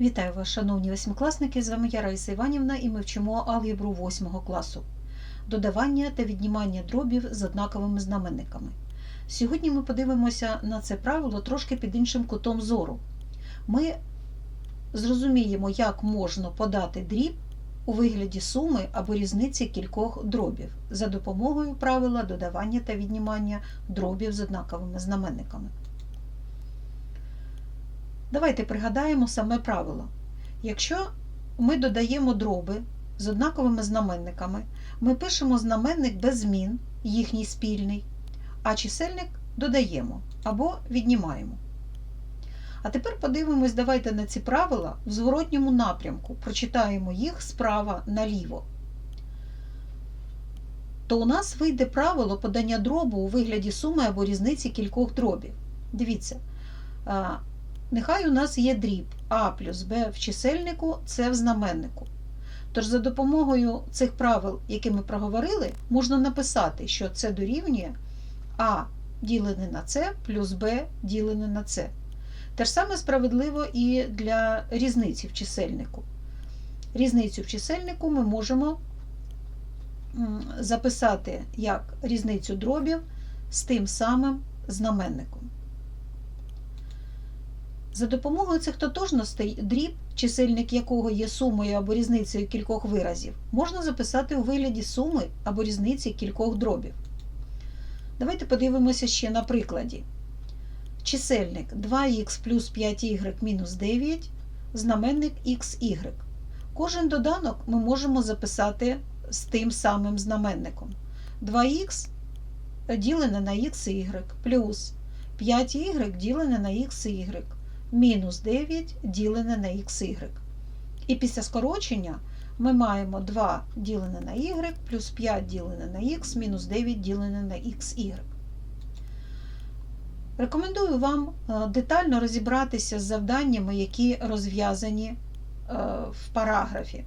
Вітаю вас, шановні восьмикласники! З вами я Раїса Іванівна і ми вчимо алгебру 8 класу. Додавання та віднімання дробів з однаковими знаменниками. Сьогодні ми подивимося на це правило трошки під іншим кутом зору. Ми зрозуміємо, як можна подати дріб у вигляді суми або різниці кількох дробів за допомогою правила додавання та віднімання дробів з однаковими знаменниками. Давайте пригадаємо саме правило. Якщо ми додаємо дроби з однаковими знаменниками, ми пишемо знаменник без змін, їхній спільний, а чисельник додаємо або віднімаємо. А тепер подивимось, давайте на ці правила в зворотньому напрямку. Прочитаємо їх справа наліво. То у нас вийде правило подання дробу у вигляді суми або різниці кількох дробів. Дивіться. Нехай у нас є дріб А плюс Б в чисельнику, С в знаменнику. Тож за допомогою цих правил, які ми проговорили, можна написати, що це дорівнює А ділене на С плюс Б ділене на С. Те ж саме справедливо і для різниці в чисельнику. Різницю в чисельнику ми можемо записати як різницю дробів з тим самим знаменником. За допомогою цих тотожностей дріб, чисельник якого є сумою або різницею кількох виразів, можна записати у вигляді суми або різниці кількох дробів. Давайте подивимося ще на прикладі. Чисельник 2х плюс 5y мінус 9, знаменник xy. Кожен доданок ми можемо записати з тим самим знаменником. 2х ділене на xy плюс 5y ділене на xy мінус 9 ділене на xy. І після скорочення ми маємо 2 ділене на y плюс 5 ділене на х мінус 9 ділене на xy. Рекомендую вам е, детально розібратися з завданнями, які розв'язані е, в параграфі.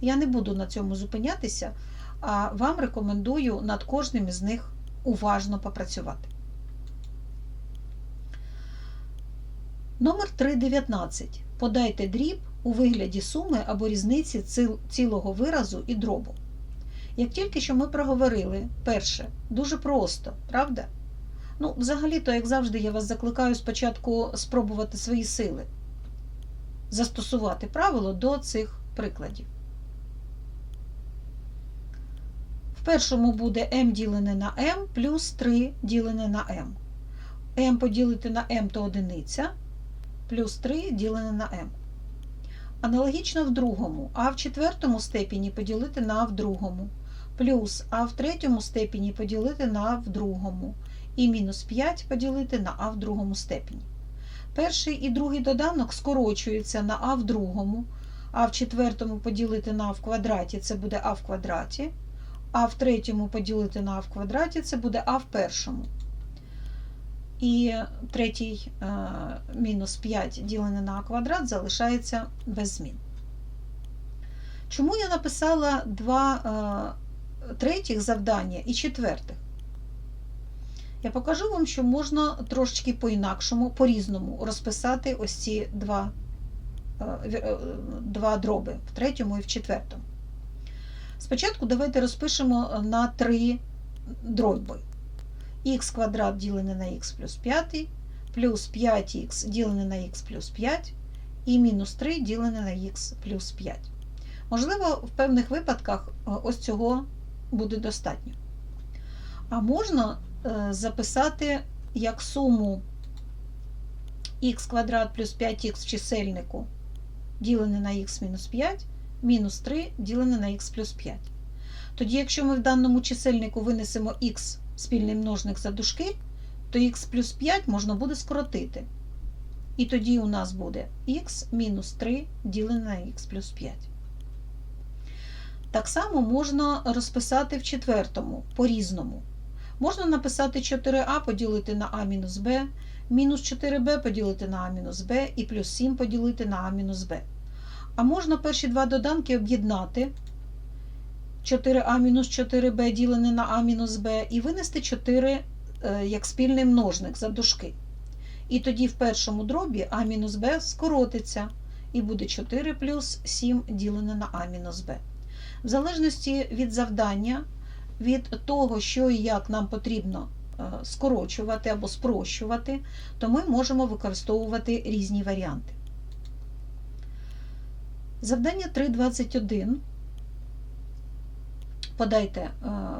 Я не буду на цьому зупинятися, а вам рекомендую над кожним із них уважно попрацювати. Номер 3.19. Подайте дріб у вигляді суми або різниці цілого виразу і дробу. Як тільки що ми проговорили, перше, дуже просто, правда? Ну, взагалі-то, як завжди, я вас закликаю спочатку спробувати свої сили, застосувати правило до цих прикладів. В першому буде m ділене на m плюс 3 ділене на m. m поділити на m то одиниця плюс 3 ділене на m. Аналогічно в другому, а в четвертому степені поділити на а в другому, плюс а в третьому степені поділити на в другому, і мінус 5 поділити на а в другому степені. Перший і другий доданок скорочуються на а в другому, а в четвертому поділити на а в квадраті це буде а в квадраті, а в третьому поділити на а в квадраті це буде а в першому. І третій е, мінус 5 ділене на квадрат залишається без змін. Чому я написала два е, третіх завдання і четвертих? Я покажу вам, що можна трошечки по-інакшому, по-різному розписати ось ці два, е, два дроби в третьому і в четвертому. Спочатку давайте розпишемо на три дроби х квадрат ділене на х плюс 5, плюс 5х ділене на х плюс 5 і мінус 3 ділене на х плюс 5. Можливо, в певних випадках е, ось цього буде достатньо. А можна е, записати як суму х квадрат плюс 5х в чисельнику ділене на х мінус 5, мінус 3 ділене на х плюс 5. Тоді, якщо ми в даному чисельнику винесемо х спільний множник за дужки, то х плюс 5 можна буде скоротити. І тоді у нас буде х мінус 3 ділене на х плюс 5. Так само можна розписати в четвертому по-різному. Можна написати 4а поділити на а мінус b, мінус 4b поділити на а мінус b і плюс 7 поділити на а мінус b. А можна перші два доданки об'єднати 4а-4b ділене на а-b і винести 4 е, як спільний множник за дужки. І тоді в першому дробі а-b скоротиться, і буде 4 плюс 7 ділене на а мінус b. В залежності від завдання, від того, що і як нам потрібно е, скорочувати або спрощувати, то ми можемо використовувати різні варіанти. Завдання 3.21. Подайте е,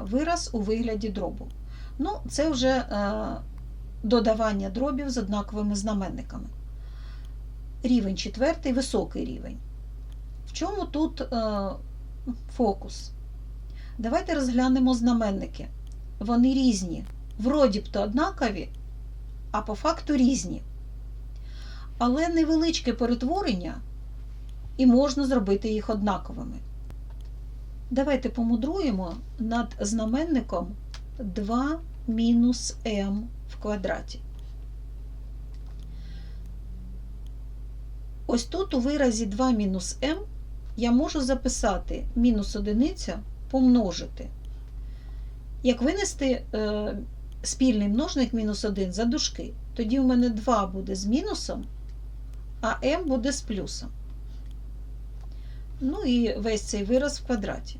вираз у вигляді дробу. Ну, це вже е, додавання дробів з однаковими знаменниками. Рівень четвертий високий рівень. В чому тут е, фокус? Давайте розглянемо знаменники. Вони різні. Вроді б то однакові, а по факту різні. Але невеличке перетворення і можна зробити їх однаковими. Давайте помудруємо над знаменником 2 мінус m в квадраті. Ось тут у виразі 2 мінус m я можу записати мінус одиниця помножити. Як винести е, спільний множник мінус 1 за дужки, тоді у мене 2 буде з мінусом, а m буде з плюсом. Ну і весь цей вираз в квадраті.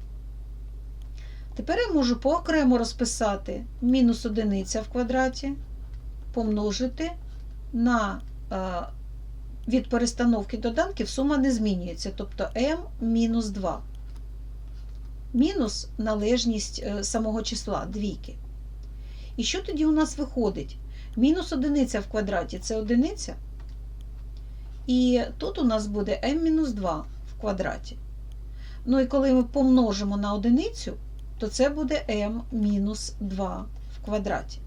Тепер я можу поокремо розписати мінус одиниця в квадраті, помножити на е, від перестановки доданків сума не змінюється, тобто m мінус 2. Мінус належність е, самого числа двійки. І що тоді у нас виходить? Мінус одиниця в квадраті це одиниця. І тут у нас буде m-2 квадраті. Ну і коли ми помножимо на одиницю, то це буде m-2 в квадраті.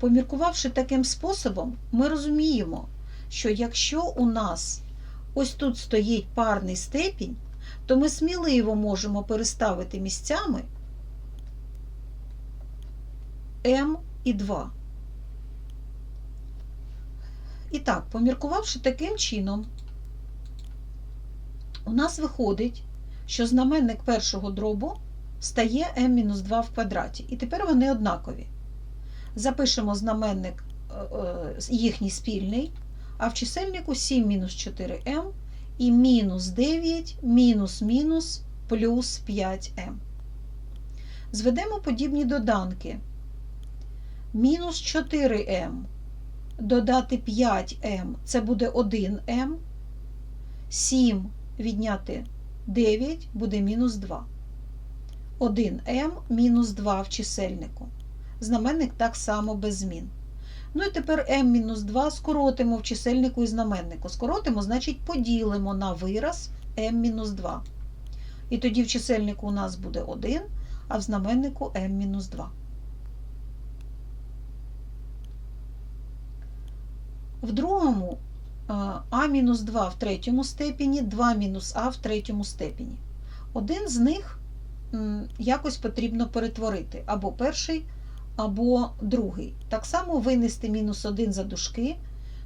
Поміркувавши таким способом, ми розуміємо, що якщо у нас ось тут стоїть парний степінь, то ми сміливо можемо переставити місцями m і 2. І так, поміркувавши таким чином, у нас виходить, що знаменник першого дробу стає m-2 в квадраті. І тепер вони однакові. Запишемо знаменник їхній спільний, а в чисельнику 7-4m і мінус 9 мінус мінус плюс 5m. Зведемо подібні доданки. Мінус 4m додати 5m це буде 1m. 7 відняти 9 буде мінус 2. 1m мінус 2 в чисельнику. Знаменник так само без змін. Ну і тепер m-2 скоротимо в чисельнику і знаменнику. Скоротимо, значить, поділимо на вираз m-2. І тоді в чисельнику у нас буде 1, а в знаменнику m-2. В другому а-2 в третьому степені, 2 мінус а в третьому степені. Один з них якось потрібно перетворити або перший, або другий. Так само винести мінус 1 за дужки,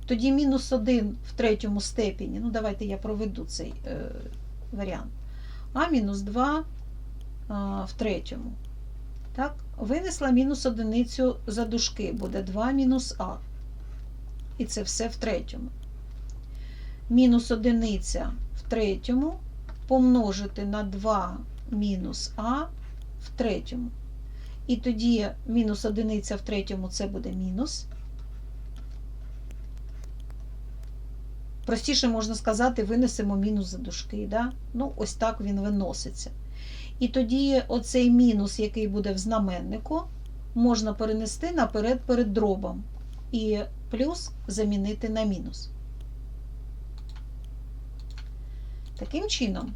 тоді мінус 1 в третьому степені. Ну, давайте я проведу цей е, варіант. А мінус 2 а, в третьому. Так, Винесла мінус одиницю за дужки, буде 2 мінус А. І це все в третьому. Мінус одиниця в третьому помножити на 2 мінус А в третьому. І тоді мінус одиниця в третьому це буде мінус. Простіше можна сказати, винесемо мінус за дужки. Да? Ну, ось так він виноситься. І тоді оцей мінус, який буде в знаменнику, можна перенести наперед перед дробом. І плюс замінити на мінус. Таким чином,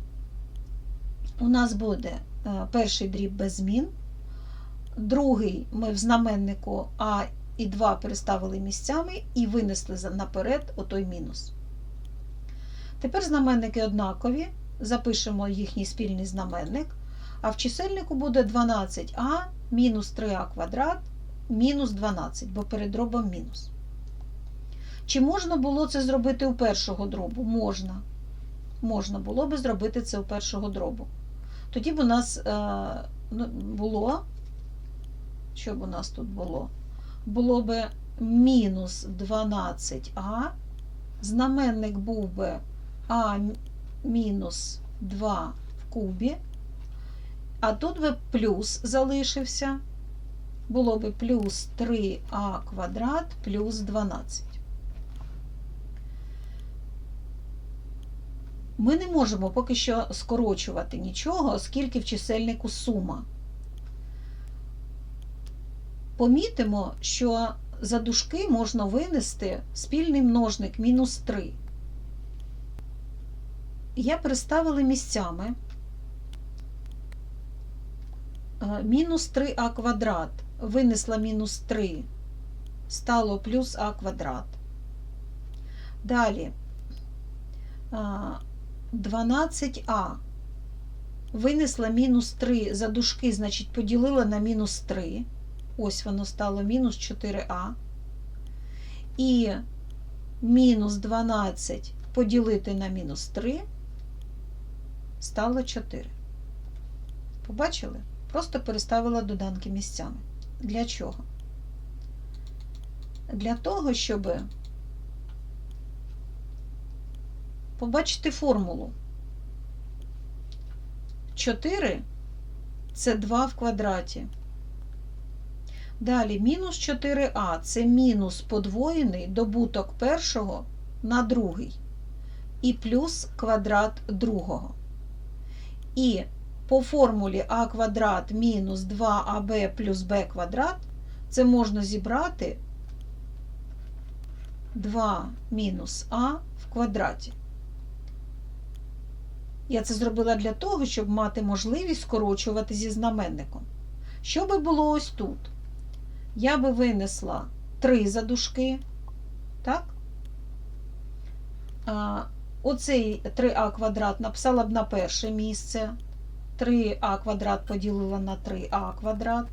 у нас буде перший дріб без змін, другий ми в знаменнику А і 2 переставили місцями і винесли наперед отой мінус. Тепер знаменники однакові, запишемо їхній спільний знаменник, а в чисельнику буде 12а мінус 3а квадрат мінус 12, бо перед дробом мінус. Чи можна було це зробити у першого дробу? Можна. Можна було би зробити це у першого дробу. Тоді б у нас е, було, що б у нас тут було? Було б мінус 12а, знаменник був би а мінус 2 в кубі, а тут би плюс залишився. Було би плюс 3а квадрат плюс 12. Ми не можемо поки що скорочувати нічого, оскільки в чисельнику сума. Помітимо, що за дужки можна винести спільний множник мінус 3. Я переставила місцями Е, мінус 3а квадрат. Винесла мінус 3, стало плюс а квадрат. Далі а, 12а. Винесла мінус 3 за дужки, значить, поділила на мінус 3. Ось воно стало мінус 4а. І мінус 12 поділити на мінус 3 стало 4. Побачили? Просто переставила доданки місцями. Для чого? Для того, щоб побачити формулу. 4 це 2 в квадраті. Далі мінус 4а це мінус подвоєний добуток першого на другий. І плюс квадрат другого. І по формулі а квадрат мінус 2аб плюс b квадрат це можна зібрати 2 мінус а в квадраті. Я це зробила для того, щоб мати можливість скорочувати зі знаменником. Що би було ось тут? Я би винесла 3 за дужки, так? А, Оцей 3а квадрат написала б на перше місце. 3а квадрат поділила на 3а квадрат.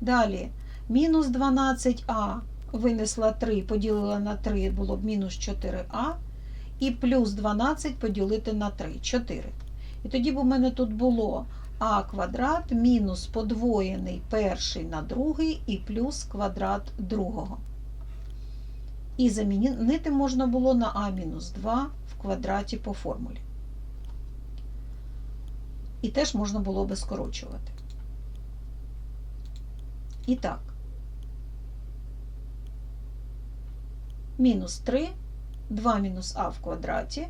Далі мінус 12а винесла 3, поділила на 3, було б мінус 4а. І плюс 12 поділити на 3, 4. І тоді б у мене тут було а квадрат мінус подвоєний перший на другий і плюс квадрат другого. І замінити можна було на а мінус 2 в квадраті по формулі. І теж можна було би скорочувати. І так, мінус 3, 2 мінус а в квадраті.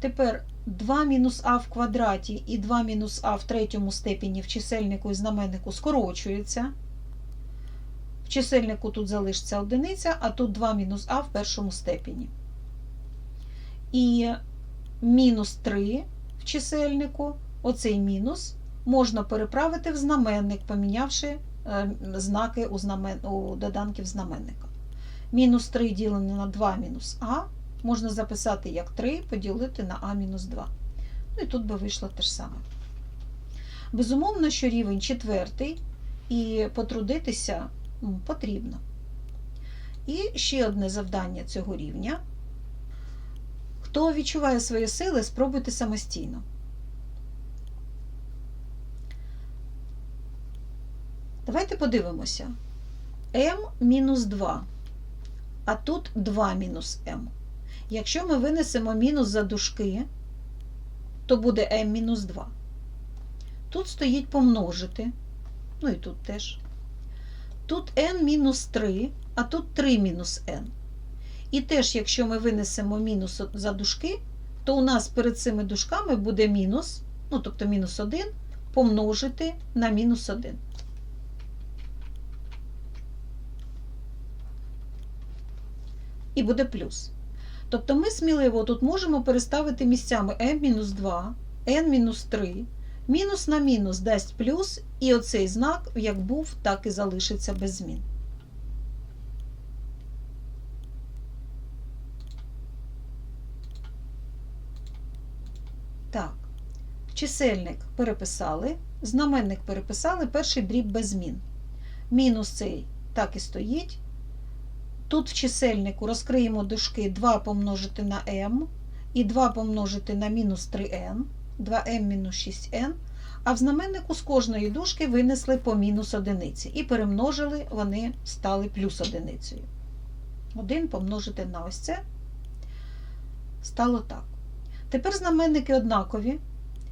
Тепер 2 мінус а в квадраті і 2 мінус а в третьому степені в чисельнику і знаменнику скорочуються. В чисельнику тут залишиться одиниця, а тут 2 мінус а в першому степені. І мінус 3 в чисельнику оцей мінус можна переправити в знаменник, помінявши е, знаки у доданків знаменника. Мінус 3 ділене на 2 мінус а можна записати як 3 поділити на А-2. Ну і тут би вийшло те ж саме. Безумовно, що рівень четвертий, і потрудитися ну, потрібно. І ще одне завдання цього рівня. Хто відчуває свої сили, спробуйте самостійно. Давайте подивимося. m мінус 2, а тут 2 мінус m. Якщо ми винесемо мінус за дужки, то буде m мінус 2. Тут стоїть помножити, ну і тут теж. Тут n мінус 3, а тут 3 мінус n. І теж, якщо ми винесемо мінус за дужки, то у нас перед цими дужками буде мінус, ну тобто мінус 1, помножити на мінус 1. І буде плюс. Тобто ми сміливо тут можемо переставити місцями m-2, n-3, мінус на мінус дасть плюс, і оцей знак, як був, так і залишиться без змін. Так, чисельник переписали, знаменник переписали, перший дріб без змін. Мінус цей так і стоїть. Тут в чисельнику розкриємо дужки 2 помножити на m і 2 помножити на мінус 3n, 2m мінус 6n, а в знаменнику з кожної дужки винесли по мінус одиниці і перемножили, вони стали плюс одиницею. 1 помножити на ось це стало так. Тепер знаменники однакові,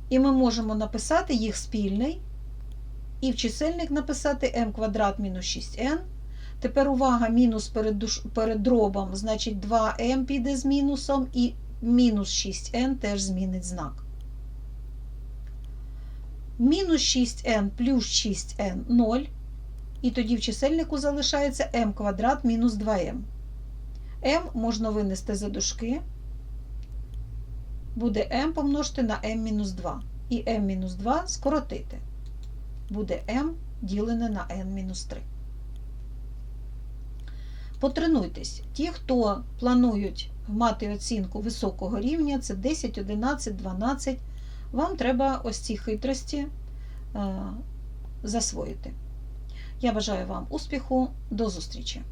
і ми можемо написати їх спільний, і в чисельник написати m квадрат мінус 6n. Тепер увага, мінус перед, душ... перед дробом, значить 2m піде з мінусом, і мінус 6n теж змінить знак. Мінус 6n плюс 6n 0. І тоді в чисельнику залишається m квадрат мінус 2m. m можна винести за дужки. Буде m помножити на m мінус 2. І m мінус 2 скоротити. Буде m ділене на n мінус 3. Потренуйтесь. Ті, хто планують мати оцінку високого рівня, це 10, 11, 12. Вам треба ось ці хитрості е, засвоїти. Я бажаю вам успіху, до зустрічі!